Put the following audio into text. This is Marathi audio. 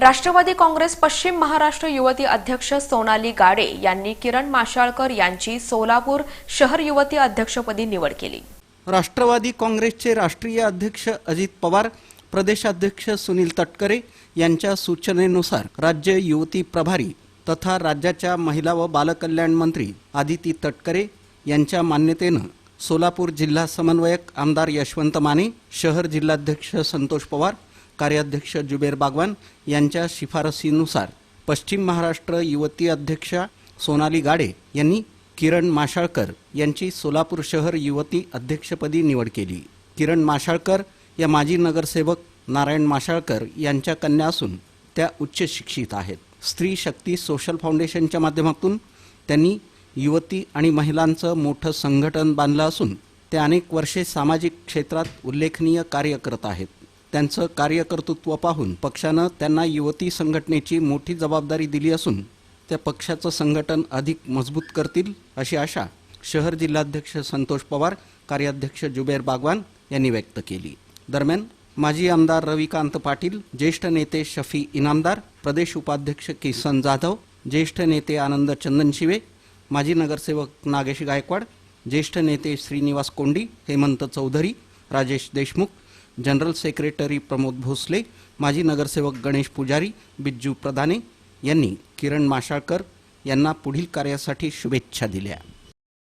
राष्ट्रवादी काँग्रेस पश्चिम महाराष्ट्र युवती अध्यक्ष सोनाली गाडे यांनी किरण माशाळकर यांची सोलापूर शहर युवती अध्यक्षपदी निवड केली. राष्ट्रवादी काँग्रेसचे राष्ट्रीय अध्यक्ष अजित पवार प्रदेशाध्यक्ष सुनील तटकरे यांच्या सूचनेनुसार राज्य युवती प्रभारी तथा राज्याच्या महिला व बालकल्याण मंत्री आदिती तटकरे यांच्या मान्यतेनं सोलापूर जिल्हा समन्वयक आमदार यशवंत माने शहर जिल्हाध्यक्ष संतोष पवार कार्याध्यक्ष जुबेर बागवान यांच्या शिफारसीनुसार पश्चिम महाराष्ट्र युवती अध्यक्षा सोनाली गाडे यांनी किरण माशाळकर यांची सोलापूर शहर युवती अध्यक्षपदी निवड केली. किरण माशाळकर या माजी नगरसेवक नारायण माशाळकर यांच्या कन्या असून त्या उच्च शिक्षित आहेत. स्त्री शक्ती सोशल फाउंडेशनच्या माध्यमातून त्यांनी युवती आणि महिलांचं मोठं संघटन बांधलं असून ते अनेक वर्षे सामाजिक क्षेत्रात उल्लेखनीय कार्य करत आहेत. त्यांचं कार्यकर्तृत्व पाहून पक्षानं त्यांना युवती संघटनेची मोठी जबाबदारी दिली असून त्या पक्षाचं संघटन अधिक मजबूत करतील अशी आशा शहर जिल्हाध्यक्ष संतोष पवार कार्याध्यक्ष जुबेर बागवान यांनी व्यक्त केली. दरम्यान माजी आमदार रविकांत पाटील ज्येष्ठ नेते शफी इनामदार प्रदेश उपाध्यक्ष किसन जाधव ज्येष्ठ नेते आनंद चंदनशिवे माजी नगरसेवक नागेश गायकवाड ज्येष्ठ नेते श्रीनिवास कोंडी हेमंत चौधरी राजेश देशमुख जनरल सेक्रेटरी प्रमोद भोसले माजी नगरसेवक गणेश पुजारी बिज्जू प्रधाने यांनी किरण माशाळकर यांना पुढील कार्यासाठी शुभेच्छा दिल्या.